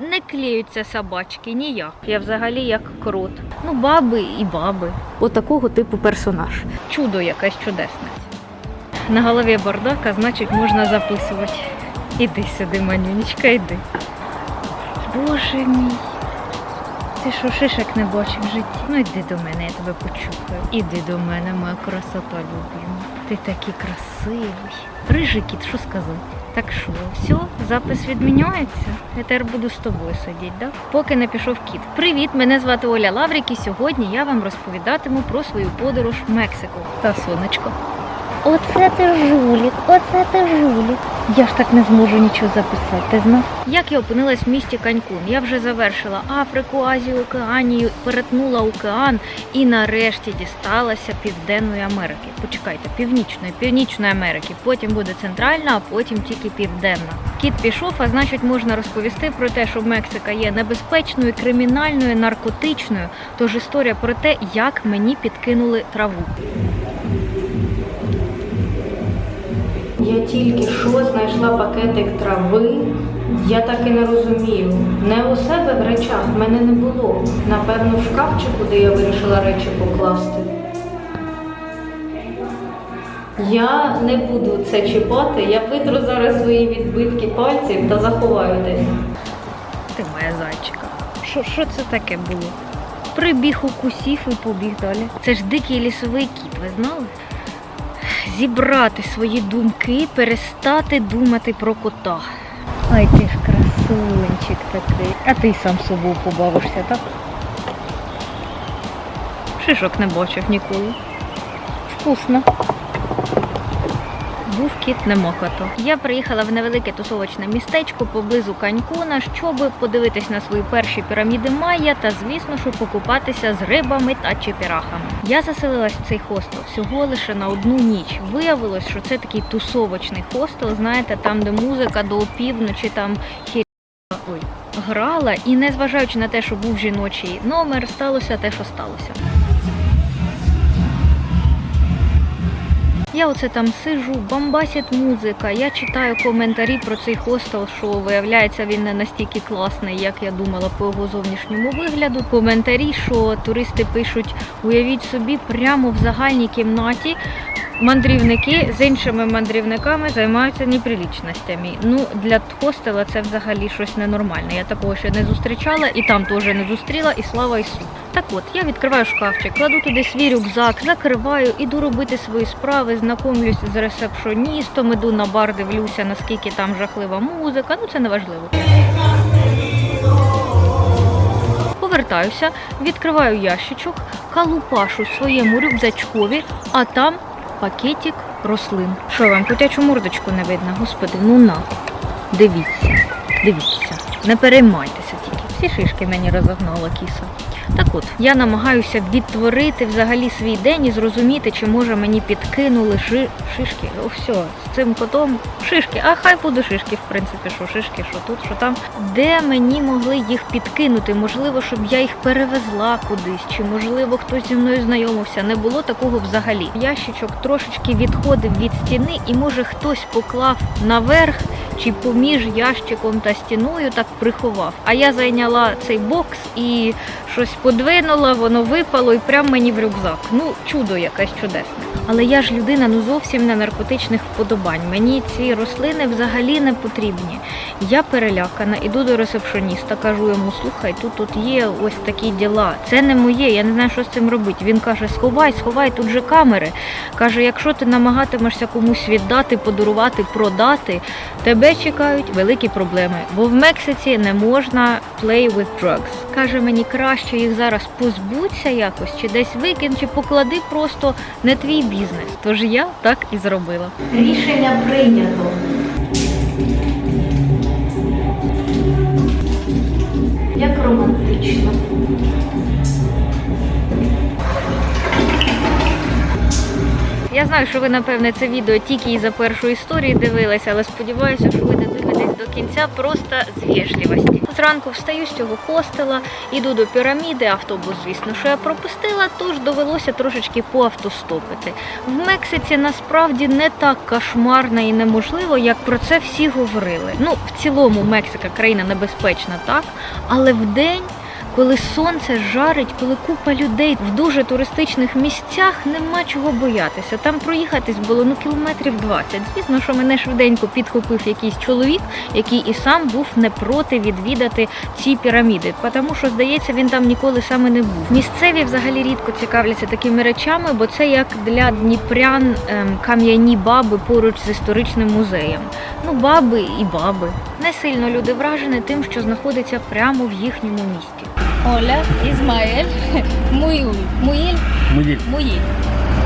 не клеються собачки ніяк. Я взагалі як крот. Ну, баби і баби. Отакого типу персонаж. Чудо якесь чудесне. На голові бардака, значить, можна записувати. Іди сюди, манюнечка, іди. Боже мій. Ти що шишек не бачив в житті? Ну йди до мене, я тебе почухаю. Іди до мене, моя красота любима. Ти такий красивий. Рижий кіт, що сказати? Так що, все, запис відміняється. Я тепер буду з тобою сидіти, да? Поки не пішов кіт. Привіт, мене звати Оля Лаврік, і сьогодні я вам розповідатиму про свою подорож в Мексику. Та сонечко. Оце ти жулік, оце ти жулік. Я ж так не зможу нічого записати, ти знав? Як я опинилась в місті Канькун? Я вже завершила Африку, Азію, Океанію, перетнула океан і нарешті дісталася Південної Америки. Почекайте, північної, північної Америки. Потім буде центральна, а потім тільки південна. Кіт пішов, а значить можна розповісти про те, що Мексика є небезпечною, кримінальною, наркотичною. Тож історія про те, як мені підкинули траву. Я тільки що знайшла пакетик трави. Я так і не розумію. Не у себе в речах мене не було. Напевно, в шкафчику, де я вирішила речі покласти. Я не буду це чіпати. Я витру зараз свої відбитки пальців та заховаю десь. Ти моя зайчика. Що це таке було? Прибіг укусів і побіг далі. Це ж дикий лісовий кіт, ви знали? Зібрати свої думки, перестати думати про кота. Ай, ти ж красунчик такий. А ти сам собою побавишся, так? Шишок не бачив ніколи. Вкусно. Був кіт не мокото. Я приїхала в невелике тусовочне містечко поблизу Канькуна, щоб подивитись на свої перші піраміди Майя та, звісно, щоб покупатися з рибами та чепірахами. Я заселилась в цей хостел всього лише на одну ніч. Виявилось, що це такий тусовочний хостел, знаєте, там, де музика до опівночі, там хі... Ой, грала, і незважаючи на те, що був жіночий номер, сталося те, що сталося. Я оце там сижу, бомбасить музика. Я читаю коментарі про цей хостел, що виявляється він не настільки класний, як я думала по його зовнішньому вигляду. Коментарі, що туристи пишуть, уявіть собі, прямо в загальній кімнаті. Мандрівники з іншими мандрівниками займаються неприлічностями. Ну для хостела це взагалі щось ненормальне. Я такого ще не зустрічала і там теж не зустріла, і слава Ісу. Так от, я відкриваю шкафчик, кладу туди свій рюкзак, закриваю, іду робити свої справи, знайомлюсь з ресепшоністом, іду на бар, дивлюся, наскільки там жахлива музика. Ну це не важливо. Повертаюся, відкриваю ящичок, калупашу своєму рюкзачкові, а там пакетик рослин. Що вам котячу мордочку не видно? Господи, ну на. Дивіться, дивіться, не переймайтеся тільки. Всі шишки мені розогнала кіса. Так от, я намагаюся відтворити взагалі свій день і зрозуміти, чи може мені підкинули ши... шишки. О, все, з цим котом шишки. А хай буде шишки, в принципі, що шишки, що тут, що там. Де мені могли їх підкинути? Можливо, щоб я їх перевезла кудись, чи можливо хтось зі мною знайомився. Не було такого взагалі. Ящичок трошечки відходив від стіни, і може хтось поклав наверх чи поміж ящиком та стіною так приховав. А я зайняла цей бокс і щось подвинула, воно випало і прямо мені в рюкзак. Ну, чудо якесь чудесне. Але я ж людина ну зовсім не наркотичних вподобань. Мені ці рослини взагалі не потрібні. Я перелякана, іду до ресепшоніста, кажу йому, слухай, тут тут є ось такі діла. Це не моє, я не знаю, що з цим робити. Він каже, сховай, сховай, тут же камери. Каже, якщо ти намагатимешся комусь віддати, подарувати, продати, тебе чекають великі проблеми. Бо в Мексиці не можна play with drugs. Каже, мені краще їх зараз позбуться якось, чи десь викинь, чи поклади просто не твій бізнес. Тож я так і зробила. Рішення прийнято. Як романтично. Я знаю, що ви, напевне, це відео тільки із-за першої історії дивилися, але сподіваюся, що ви не дивитесь до кінця просто з вежливості. Зранку встаю з цього хостела, іду до піраміди, автобус, звісно, що я пропустила, тож довелося трошечки поавтостопити. В Мексиці насправді не так кошмарно і неможливо, як про це всі говорили. Ну, в цілому Мексика країна небезпечна, так, але в день коли сонце жарить, коли купа людей в дуже туристичних місцях, нема чого боятися. Там проїхатись було ну кілометрів 20. Звісно, що мене швиденько підхопив якийсь чоловік, який і сам був не проти відвідати ці піраміди, тому що здається, він там ніколи саме не був. Місцеві взагалі рідко цікавляться такими речами, бо це як для дніпрян ем, кам'яні баби поруч з історичним музеєм. Ну, баби і баби. Не сильно люди вражені тим, що знаходиться прямо в їхньому місті. Ismael. Muyul. Muyil. Муїль.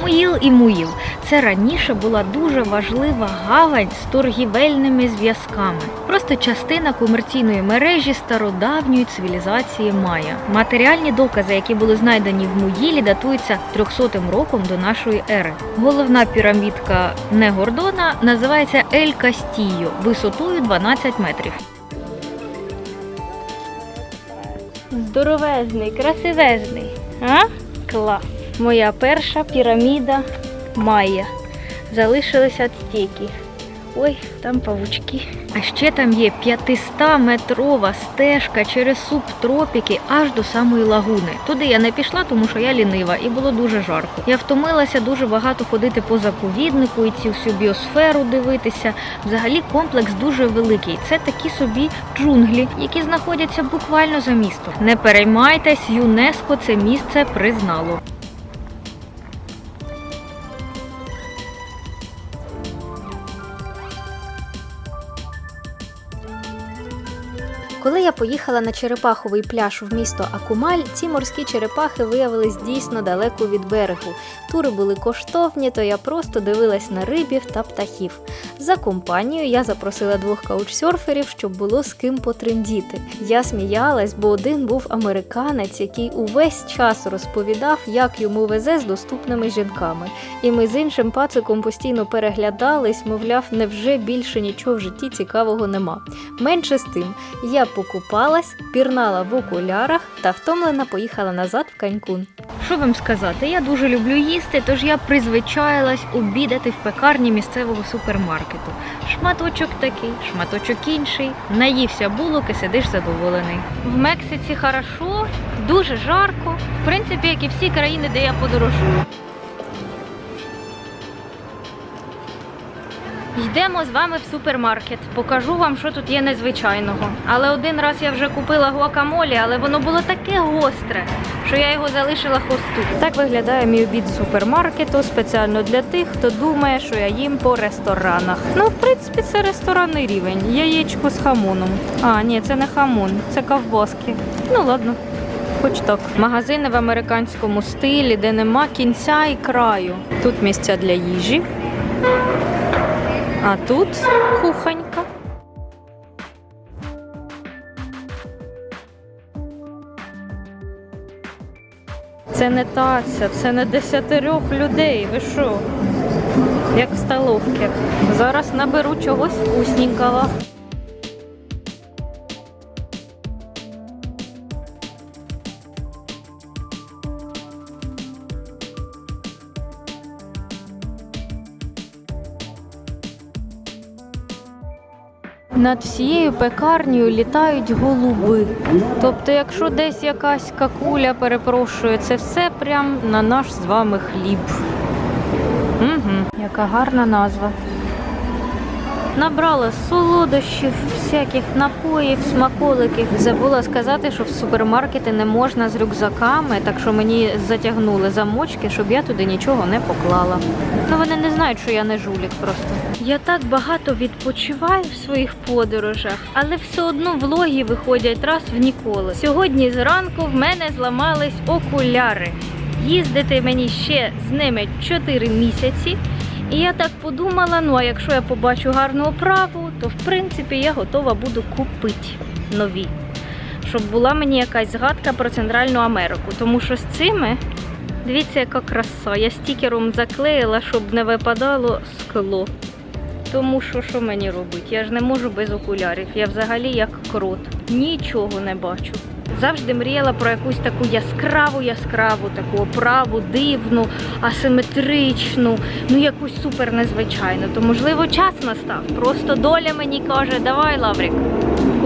Муїл і Муїл це раніше була дуже важлива гавань з торгівельними зв'язками. Просто частина комерційної мережі стародавньої цивілізації Майя. Матеріальні докази, які були знайдені в Муїлі, датуються 300 роком до нашої ери. Головна пірамідка Негордона називається Ель Кастійо висотою 12 метрів. Здоровезний, красивезний. А? Клас. Моя перша піраміда Майя. Залишилися ацтеки. Ой, там павучки. А ще там є 500-метрова стежка через субтропіки аж до самої лагуни. Туди я не пішла, тому що я лінива і було дуже жарко. Я втомилася дуже багато ходити по заповіднику і цю всю біосферу дивитися. Взагалі комплекс дуже великий. Це такі собі джунглі, які знаходяться буквально за містом. Не переймайтесь, ЮНЕСКО це місце признало. Коли я поїхала на черепаховий пляж в місто Акумаль, ці морські черепахи виявились дійсно далеко від берегу. Тури були коштовні, то я просто дивилась на рибів та птахів. За компанію я запросила двох каучсерферів, щоб було з ким потрендіти. Я сміялась, бо один був американець, який увесь час розповідав, як йому везе з доступними жінками. І ми з іншим пациком постійно переглядались, мовляв, невже більше нічого в житті цікавого нема. Менше з тим, я покупалась, пірнала в окулярах та втомлена поїхала назад в Канькун. Що вам сказати? Я дуже люблю їсти, тож я призвичаїлась обідати в пекарні місцевого супермаркету. Шматочок такий, шматочок інший. Наївся булок і сидиш задоволений. В Мексиці хорошо, дуже жарко. В принципі, як і всі країни, де я подорожую. Йдемо з вами в супермаркет. Покажу вам, що тут є незвичайного. Але один раз я вже купила гуакамолі, але воно було таке гостре, що я його залишила хосту. Так виглядає мій обід супермаркету спеціально для тих, хто думає, що я їм по ресторанах. Ну, в принципі, це ресторанний рівень. Яєчко з хамоном. А, ні, це не хамон, це ковбаски. Ну ладно. Хоч так. Магазини в американському стилі, де нема кінця і краю. Тут місця для їжі. А тут кухонька. Це не таця, це не десятирьох людей. Ви що? Як в столовці. Зараз наберу чогось вкусненького. Над всією пекарнею літають голуби. Тобто, якщо десь якась какуля перепрошує, це все прям на наш з вами хліб. Угу, яка гарна назва. Набрала солодощів, всяких напоїв, смаколиків. Забула сказати, що в супермаркети не можна з рюкзаками, так що мені затягнули замочки, щоб я туди нічого не поклала. Ну вони не знають, що я не жулік просто. Я так багато відпочиваю в своїх подорожах, але все одно влоги виходять раз в ніколи. Сьогодні зранку в мене зламались окуляри. Їздити мені ще з ними 4 місяці. І я так подумала: ну а якщо я побачу гарну оправу, то в принципі я готова буду купити нові. Щоб була мені якась згадка про Центральну Америку. Тому що з цими, дивіться, яка краса. Я стікером заклеїла, щоб не випадало скло. Тому що що мені робити? Я ж не можу без окулярів. Я взагалі як крот. Нічого не бачу. Завжди мріяла про якусь таку яскраву, яскраву, таку оправу, дивну, асиметричну, ну якусь супер незвичайну. То можливо час настав. Просто доля мені каже, давай, Лаврик.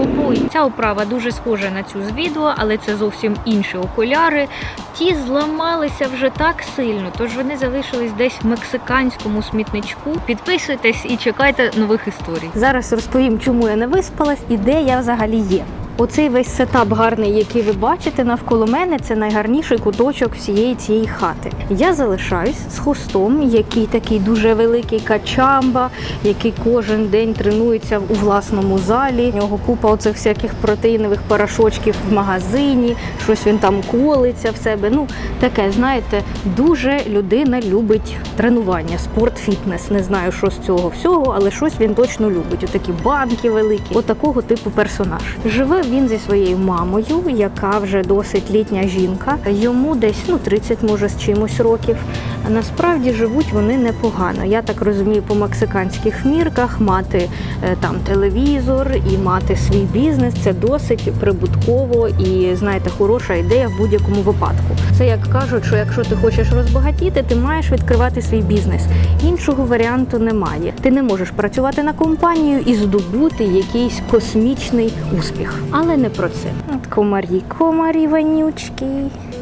Купуй. Ця оправа дуже схожа на цю з відео, але це зовсім інші окуляри. Ті зламалися вже так сильно, тож вони залишились десь в мексиканському смітничку. Підписуйтесь і чекайте нових історій. Зараз розповім, чому я не виспалась і де я взагалі є. Оцей весь сетап гарний, який ви бачите навколо мене, це найгарніший куточок всієї цієї хати. Я залишаюсь з хустом, який такий дуже великий качамба, який кожен день тренується у власному залі. У нього купа оцих всяких протеїнових порошочків в магазині, щось він там колиться в себе. Ну таке, знаєте, дуже людина любить тренування, спорт, фітнес. Не знаю, що з цього всього, але щось він точно любить. Отакі банки великі, отакого типу персонаж. Живе він зі своєю мамою, яка вже досить літня жінка. Йому десь ну 30, може з чимось років. Насправді живуть вони непогано. Я так розумію, по мексиканських мірках мати е, там телевізор і мати свій бізнес це досить прибутково і знаєте, хороша ідея в будь-якому випадку. Це як кажуть, що якщо ти хочеш розбагатіти, ти маєш відкривати свій бізнес. Іншого варіанту немає. Ти не можеш працювати на компанію і здобути якийсь космічний успіх. Але не про це. Комарі, комарі вонючки.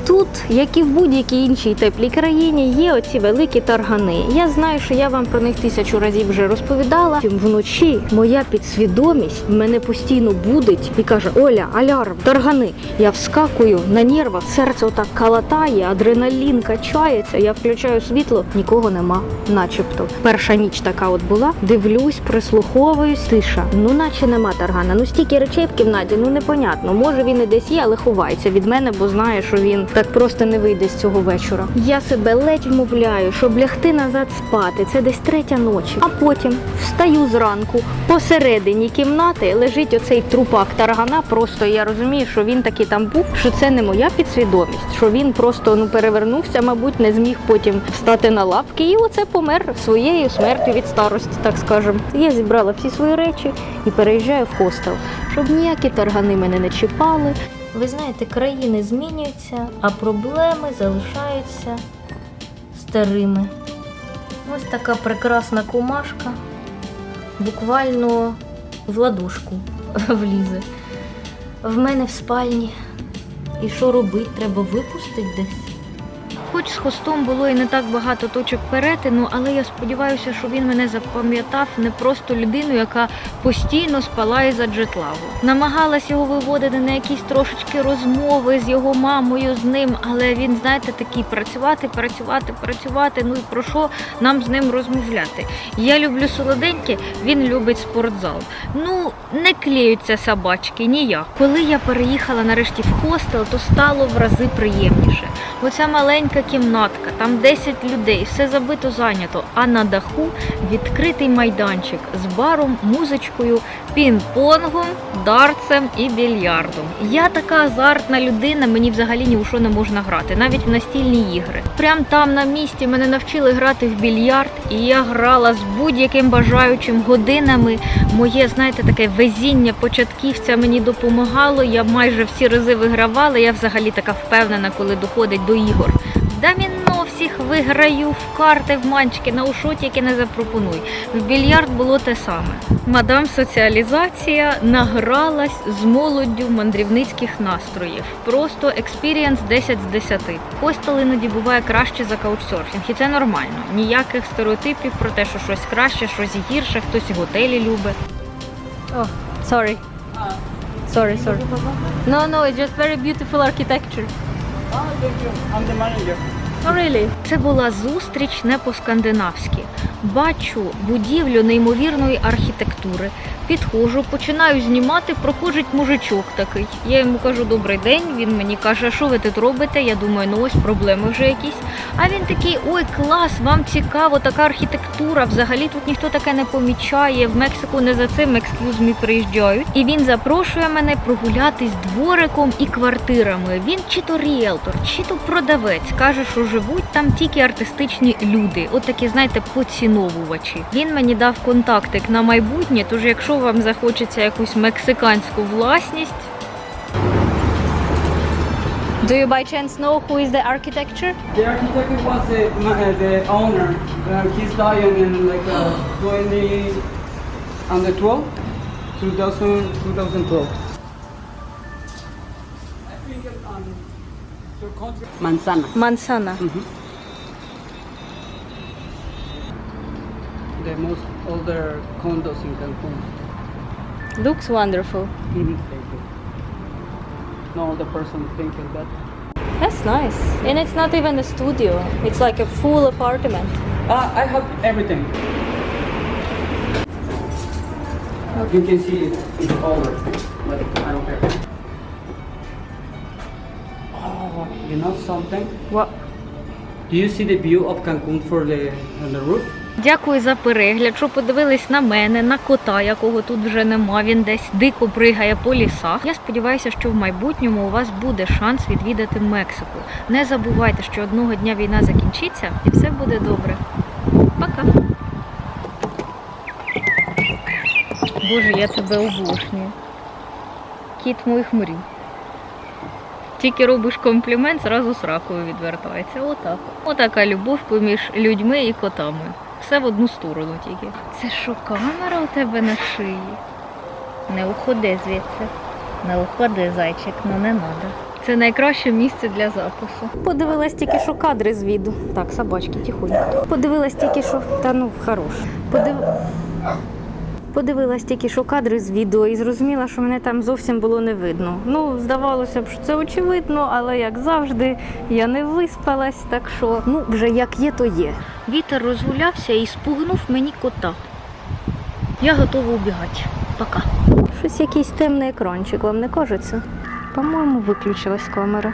Тут, як і в будь-якій іншій теплій країні, є оці великі таргани. Я знаю, що я вам про них тисячу разів вже розповідала. Втім, Вночі моя підсвідомість мене постійно будить і каже: Оля, алярм, таргани. Я вскакую на нервах, серце отак калатає, адреналін качається. Я включаю світло, нікого нема, начебто. Перша ніч така от була. Дивлюсь, прислуховуюсь, тиша. Ну, наче нема таргана. Ну стільки речей в кімнаті, ну непонятно. Може він і десь є, але ховається від мене, бо знає, що він так просто не вийде з цього вечора. Я себе ледь вмовляю, щоб лягти назад спати. Це десь третя ночі. А потім встаю зранку. Посередині кімнати лежить оцей трупак таргана. Просто я розумію, що він таки там був, що це не моя підсвідомість, що він просто ну перевернувся, мабуть, не зміг потім встати на лапки, і оце помер своєю смертю від старості, так скажемо. Я зібрала всі свої речі і переїжджаю в хостел, щоб ніякі таргани мене не чіпали. Ви знаєте, країни змінюються, а проблеми залишаються старими. Ось така прекрасна кумашка буквально в ладошку влізе. В мене в спальні. І що робити? Треба випустити десь. Хоч з хостом було і не так багато точок перетину, але я сподіваюся, що він мене запам'ятав не просто людину, яка постійно спала із-за джетлагу. Намагалась його виводити на якісь трошечки розмови з його мамою, з ним, але він, знаєте, такий працювати, працювати, працювати. Ну і про що нам з ним розмовляти? Я люблю солоденьке, він любить спортзал. Ну, не клеються собачки ніяк. Коли я переїхала нарешті в хостел, то стало в рази приємніше. Оця маленька кімнатка, там 10 людей, все забито зайнято, а на даху відкритий майданчик з баром, музичкою, пінг-понгом, дартсом і більярдом. Я така азартна людина, мені взагалі ні у що не можна грати, навіть в настільні ігри. Прям там на місці мене навчили грати в більярд, і я грала з будь-яким бажаючим годинами. Моє, знаєте, таке везіння початківця мені допомагало. Я майже всі рази вигравала. Я взагалі така впевнена, коли доходить до ігор. Даміно всіх виграю в карти, в манчики, на ушоті, яке не запропонуй. В більярд було те саме. Мадам соціалізація награлась з молоддю мандрівницьких настроїв. Просто експірієнс 10 з 10. Хостел іноді буває краще за каучсерфінг, і це нормально. Ніяких стереотипів про те, що щось краще, щось гірше, хтось готелі любить. Oh, sorry. Sorry, sorry. No, no, it's just very beautiful architecture. Oh, really? Це була зустріч не по-скандинавськи. Бачу будівлю неймовірної архітектури. Підходжу, починаю знімати, проходить мужичок такий. Я йому кажу добрий день. Він мені каже, що ви тут робите? Я думаю, ну ось проблеми вже якісь. А він такий: ой, клас, вам цікаво, така архітектура. Взагалі тут ніхто таке не помічає. В Мексику не за цим екскюзмі приїжджають. І він запрошує мене прогулятись двориком і квартирами. Він чи то ріелтор, чи то продавець. каже, що живуть там тільки артистичні люди, от такі, знаєте, поціновувачі. Він мені дав контактик на майбутнє, тож якщо вам захочеться якусь мексиканську власність, Do you by chance know who is the architecture? The architect was the, uh, the owner. Uh, he's dying in like uh, 20 on the 12, 2000, 2012. I think it's on the country. Manzana. Mansana. The most older condos in Cancun. Looks wonderful. Thank you. No other person thinking that. That's nice. And it's not even a studio. It's like a full apartment. Uh, I have everything. You can see it, it's older, but I don't care. Oh, you know something? What? Do you see the view of Cancun for the on the roof? Дякую за перегляд, що подивились на мене, на кота, якого тут вже нема. Він десь дико пригає по лісах. Я сподіваюся, що в майбутньому у вас буде шанс відвідати Мексику. Не забувайте, що одного дня війна закінчиться і все буде добре. Пока. Боже, я тебе обожнюю. Кіт моїх мрій. Тільки робиш комплімент, зразу з ракою відвертається. Отак. Отака любов поміж людьми і котами. Все в одну сторону тільки. Це що, камера у тебе на шиї? Не уходи звідси. Не уходи, зайчик, ну не треба. Це найкраще місце для запису. Подивилась тільки що кадри з віду. Так, собачки, тихонько. Подивилась тільки що. Та ну, хорош. Подив... Подивилась тільки що кадри з відео і зрозуміла, що мене там зовсім було не видно. Ну, здавалося б, що це очевидно, але як завжди, я не виспалась, так що ну, вже як є, то є. Вітер розгулявся і спугнув мені кота. Я готова убігати. Пока. Щось якийсь темний екранчик, вам не кажеться? По-моєму, виключилась камера.